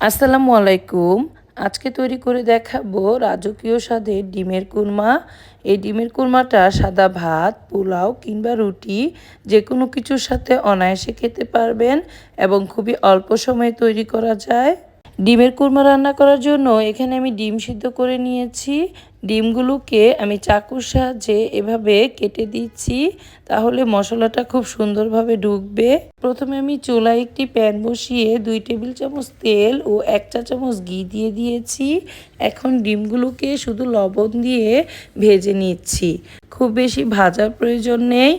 আসসালামু আলাইকুম। আজকে তৈরি করে দেখাবো রাজকীয় স্বাদে ডিমের কুরমা। এই ডিমের কুরমাটা সাদা ভাত, পোলাও কিংবা রুটি যে কোনো কিছুর সাথে অনায়াসে খেতে পারবেন এবং খুবই অল্প সময়ে তৈরি করা যায়। ডিমের কুরমা রান্না করার জন্য এখানে আমি ডিম সিদ্ধ করে নিয়েছি। ডিমগুলোকে আমি চাকুর সাহায্যে এভাবে কেটে দিচ্ছি, তাহলে মশলাটা খুব সুন্দরভাবে ঢুকবে। প্রথমে আমি চুলায় একটি প্যান বসিয়ে দুই টেবিল চামচ তেল ও এক চা চামচ ঘি দিয়ে দিয়েছি। এখন ডিমগুলোকে শুধু লবণ দিয়ে ভেজে নিচ্ছি। খুব বেশি ভাজার প্রয়োজন নেই।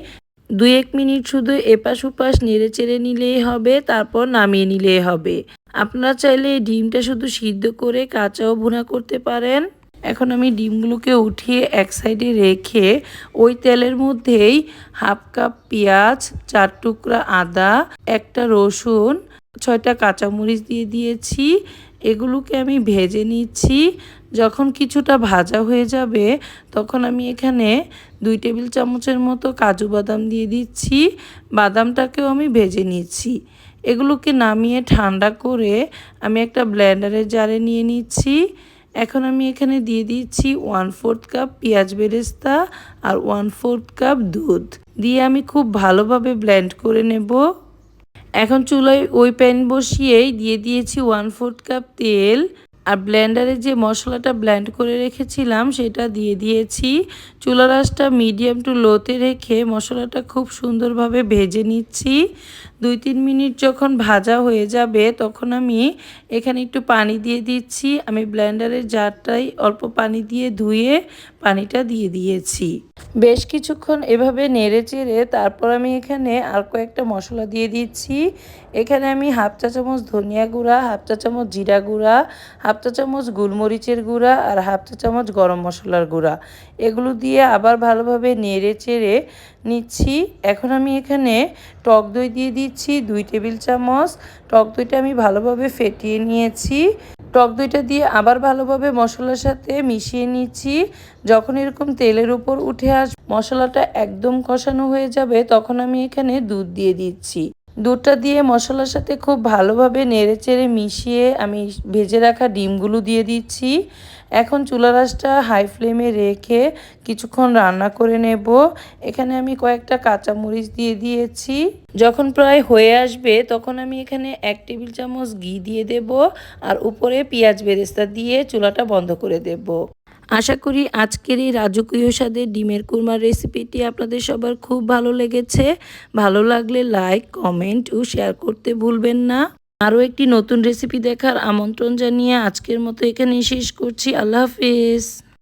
দুই এক মিনিট শুধু এপাশ ওপাশ নেড়ে চেড়ে নিলেই হবে, তারপর নামিয়ে নিলেই হবে। আপনারা চাইলে এই ডিমটা শুধু সিদ্ধ করে কাঁচাও ভুনা করতে পারেন। এখন আমি ডিমগুলোকে উঠিয়ে এক সাইডে রেখে ওই তেলের মধ্যেই হাফ কাপ পেঁয়াজ, চার টুকরা আদা, একটা রসুন, ছয়টা কাঁচামরিচ দিয়ে দিয়েছি। এগুলোকে আমি ভেজে নিচ্ছি। যখন কিছুটা ভাজা হয়ে যাবে, তখন আমি এখানে দুই টেবিল চামচের মতো কাজু বাদাম দিয়ে দিচ্ছি। বাদামটাকেও আমি ভেজে নিচ্ছি। এগুলোকে নামিয়ে ঠান্ডা করে আমি একটা ব্ল্যান্ডারের জারে নিয়ে নিচ্ছি। এখন আমি এখানে দিয়ে দিচ্ছি ওয়ান ফোর্থ কাপ পেঁয়াজ বেরেস্তা আর ওয়ান ফোর্থ কাপ দুধ। দিয়ে আমি খুব ভালোভাবে ব্ল্যান্ড করে নেব। এখন চুলায় ওই প্যান বসিয়েই দিয়ে দিয়েছি ওয়ান ফোর্থ কাপ তেল। আর ব্লেন্ডারে যে মশলাটা ব্লেন্ড করে রেখেছিলাম, সেটা দিয়ে দিয়েছি। চুলা রাসটা মিডিয়াম টু লোতে রেখে মশলাটা খুব সুন্দরভাবে ভেজে নিচ্ছি। দুই তিন মিনিট যখন ভাজা হয়ে যাবে, তখন আমি এখানে একটু পানি দিয়ে দিচ্ছি। আমি ব্লেন্ডারের জারটাই অল্প পানি দিয়ে ধুয়ে পানিটা দিয়ে দিয়েছি। বেশ কিছুক্ষণ এভাবে নেড়ে চেড়ে তারপর আমি এখানে আর কয়েকটা মশলা দিয়ে দিচ্ছি। এখানে আমি হাফ চা চামচ ধনিয়া গুঁড়া, হাফ চা চামচ জিরা গুঁড়া হাফ চা চামচ গোলমরিচের গুঁড়া আর হাফ চা চামচ গরম মশলার গুঁড়া। এগুলো দিয়ে আবার ভালোভাবে নেড়ে চেড়ে নিচ্ছি। এখন আমি এখানে টক দই দিয়ে দিচ্ছি দুই টেবিল চামচ। টক দইটা আমি ভালোভাবে ফেটিয়ে নিয়েছি। টক দইটা দিয়ে আবার ভালোভাবে মশলার সাথে মিশিয়ে নিচ্ছি। যখন এরকম তেলের উপর উঠে আস, মশলাটা একদম কষানো হয়ে যাবে, তখন আমি এখানে দুধ দিয়ে দিচ্ছি। দুধটা দিয়ে মশলার সাথে খুব ভালোভাবে নেড়ে চেড়ে মিশিয়ে আমি ভেজে রাখা ডিমগুলো দিয়ে দিচ্ছি। এখন চুলা রাসটা হাই ফ্লেমে রেখে কিছুক্ষণ রান্না করে নেব। এখানে আমি কয়েকটা কাঁচামরিচ দিয়ে দিয়েছি। যখন প্রায় হয়ে আসবে তখন আমি এখানে এক টেবিল চামচ ঘি দিয়ে দেব আর উপরে পেঁয়াজ বেরেস্তা দিয়ে চুলাটা বন্ধ করে দেব। আশা করি আজকের এই রাজকীয় স্বাদের ডিমের কুরমার রেসিপিটি আপনাদের সবার খুব ভালো লেগেছে। ভালো লাগলে লাইক, কমেন্ট ও শেয়ার করতে ভুলবেন না। আরও একটি নতুন রেসিপি দেখার আমন্ত্রণ জানিয়ে আজকের মতো এখানেই শেষ করছি। আল্লাহ হাফিজ।